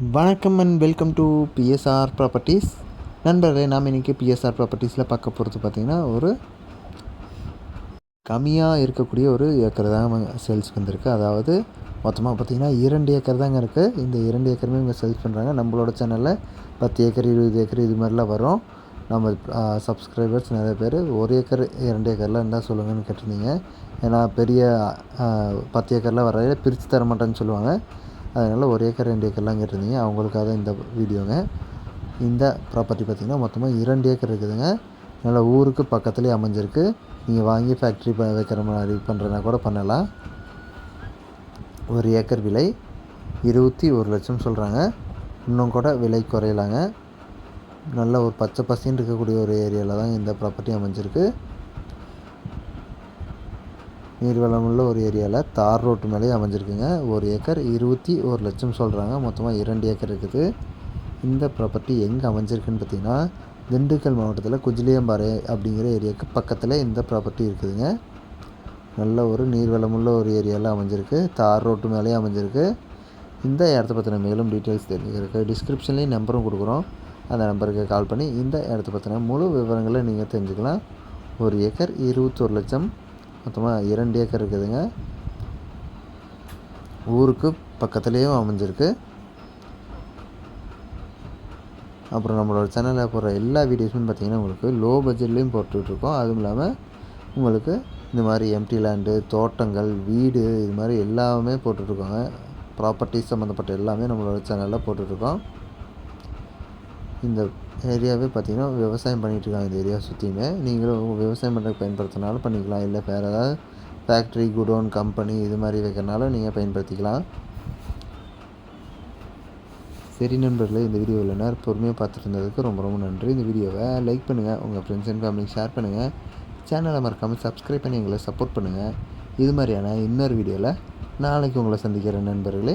வணக்கம் and welcome to BSR properties நண்பர்களே நாம் இன்றைக்கி பிஎஸ்ஆர் ப்ராப்பர்ட்டிஸில் பார்க்க போகிறது பார்த்திங்கன்னா ஒரு கம்மியாக இருக்கக்கூடிய ஒரு ஏக்கர் தான் சேல்ஸ்க்கு வந்திருக்கு. அதாவது மொத்தமாக பார்த்திங்கன்னா இரண்டு ஏக்கர் தாங்க இருக்குது இந்த இரண்டு ஏக்கருமே இவங்க சேல்ஸ் பண்ணுறாங்க நம்மளோட சேனலில் பத்து ஏக்கர் இருபது ஏக்கர் இது மாதிரிலாம் வரும். நம்ம சப்ஸ்கிரைபர்ஸ் நிறைய பேர் ஒரு ஏக்கர் இரண்டு ஏக்கர்லாம் இருந்தால் சொல்லுங்கன்னு கேட்டிருந்தீங்க. ஏன்னா பெரிய பத்து ஏக்கர்லாம் வரையில பிரித்து தர மாட்டேன்னு சொல்லுவாங்க. அதனால் ஒரு ஏக்கர் ரெண்டு ஏக்கர்லாம் கேட்டிருந்தீங்க அவங்களுக்காக தான் இந்த வீடியோங்க. இந்த ப்ராப்பர்ட்டி பார்த்திங்கன்னா மொத்தமாக இரண்டு ஏக்கர் இருக்குதுங்க. நல்லா ஊருக்கு பக்கத்துலேயே அமைஞ்சிருக்கு. நீங்கள் வாங்கி ஃபேக்ட்ரி ப வைக்கிற மாதிரி பண்ணுறதுனா கூட பண்ணலாம். ஒரு ஏக்கர் விலை இருபத்தி ஒரு லட்சம் சொல்கிறாங்க இன்னும் கூட விலை குறையலாங்க. நல்ல ஒரு பச்சை பசின்னு இருக்கக்கூடிய ஒரு ஏரியாவில் தான் இந்த ப்ராப்பர்ட்டி அமைஞ்சிருக்கு. நீர்வளமுள்ள ஒரு ஏரியாவில் தார் ரோட்டு மேலேயே அமைஞ்சிருக்குங்க. ஒரு ஏக்கர் இருபத்தி ஒரு லட்சம் சொல்கிறாங்க மொத்தமாக இரண்டு ஏக்கர் இருக்குது. இந்த ப்ராப்பர்ட்டி எங்கே அமைஞ்சிருக்குன்னு பார்த்தீங்கன்னா திண்டுக்கல் மாவட்டத்தில் குஜிலியம்பாறை அப்படிங்கிற ஏரியாவுக்கு பக்கத்தில் இந்த ப்ராப்பர்ட்டி இருக்குதுங்க. நல்ல ஒரு நீர்வளமுள்ள ஒரு ஏரியாவில் அமைஞ்சிருக்கு. தார் ரோட்டு மேலேயே அமைஞ்சிருக்கு. இந்த இடத்த பற்றின மேலும் டீட்டெயில்ஸ் தெரிஞ்சுக்கிறதுக்கு டிஸ்கிரிப்ஷன்லேயும் நம்பரும் கொடுக்குறோம். அந்த நம்பருக்கு கால் பண்ணி இந்த இடத்த பற்றின முழு விவரங்களை நீங்கள் தெரிஞ்சுக்கலாம். ஒரு ஏக்கர் இருபத்தொரு லட்சம். மொத்தமாக இரண்டு ஏக்கர் இருக்குதுங்க. ஊருக்கு பக்கத்துலேயும் அமைஞ்சிருக்கு. அப்புறம் நம்மளோட சேனலில் போடுற எல்லா வீடியோஸும் பார்த்திங்கன்னா உங்களுக்கு லோ பட்ஜெட்லேயும் போட்டுட்ருக்கோம். அதுவும் இல்லாமல் உங்களுக்கு இந்த மாதிரி எம்டி லேண்டு தோட்டங்கள் வீடு இது மாதிரி எல்லாமே போட்டுட்ருக்கோங்க. ப்ராப்பர்ட்டிஸ் சம்மந்தப்பட்ட எல்லாமே நம்மளோட சேனலில் போட்டுட்ருக்கோம். இந்த ஏரியாவே பார்த்தீங்கன்னா விவசாயம் பண்ணிகிட்டு இருக்காங்க இந்த ஏரியா சுற்றியுமே நீங்களும் விவசாயம் பண்ணுறதுக்கு பயன்படுத்தினாலும் பண்ணிக்கலாம். இல்லை வேறு ஏதாவது ஃபேக்ட்ரி குடோன் கம்பெனி இது மாதிரி வைக்கிறனாலும் நீங்கள் பயன்படுத்திக்கலாம். சரி நண்பர்களே இந்த வீடியோ இல்லைனா நேரம் பொறுமையாக பார்த்துட்டு இருந்ததுக்கு ரொம்ப ரொம்ப நன்றி. இந்த வீடியோவை லைக் பண்ணுங்கள் உங்கள் ஃப்ரெண்ட்ஸ் அண்ட் ஃபேமிலிக்கு ஷேர் பண்ணுங்கள் சேனலை மறக்காமல் சப்ஸ்கிரைப் பண்ணி எங்களை சப்போர்ட் பண்ணுங்கள் இது மாதிரியான இன்னொரு வீடியோவில் நாளைக்கு உங்களை சந்திக்கிறேன் நண்பர்களே.